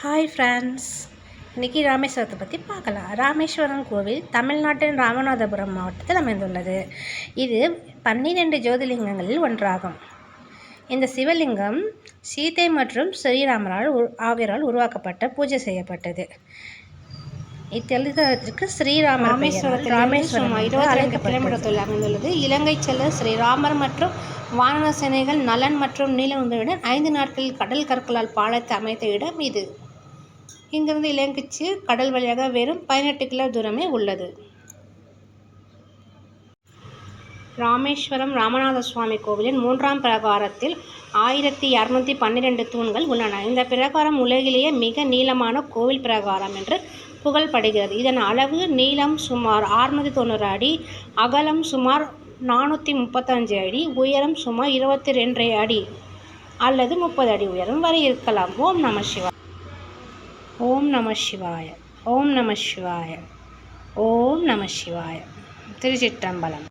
Hi friends இன்றைக்கி ராமேஸ்வரத்தை பற்றி பார்க்கலாம். ராமேஸ்வரம் கோவில் தமிழ்நாட்டின் ராமநாதபுரம் மாவட்டத்தில் அமைந்துள்ளது. இது பன்னிரெண்டு ஜோதிலிங்கங்களில் ஒன்றாகும். இந்த சிவலிங்கம் சீதை மற்றும் ஸ்ரீராமரால் உரு ஆகியோரால் உருவாக்கப்பட்ட பூஜை செய்யப்பட்டது. இத்தலத்திற்கு ஸ்ரீராமர் ராமேஸ்வரத்தில் ராமேஸ்வரம் இருபத்தி. கிலோமீட்டர் தொலைவில் அமைந்துள்ளது. இலங்கை செல்ல ஸ்ரீராமர் மற்றும் வானர சேனைகள் நலன் மற்றும் நீலமுதலுடன் ஐந்து நாட்களில் கடல் கற்களால் பாலத்தை அமைத்த இடம் இது. இங்கிருந்து இலங்கைச்சு கடல் வழியாக வெறும் பதினெட்டு கிலோ தூரமே உள்ளது. ராமேஸ்வரம் ராமநாத சுவாமி கோவிலின் மூன்றாம் பிரகாரத்தில் ஆயிரத்தி இரநூத்தி பன்னிரெண்டு தூண்கள் உள்ளன. இந்த பிரகாரம் உலகிலேயே மிக நீளமான கோவில் பிரகாரம் என்று புகழ்படுகிறது. இதன் அளவு நீளம் சுமார் அறுநூத்தி தொண்ணூறு அடி அகலம் சுமார் நானூற்றி முப்பத்தஞ்சு அடி உயரம் சுமார் இருபத்தி ரெண்டரை அடி அல்லது முப்பது அடி உயரம் வரை இருக்கலாம். ஓம் நம சிவா ஓம் நம சிவாய ஓம் நம சிவாய ஓம் நம சிவாய திருச்சிற்றம்பலம்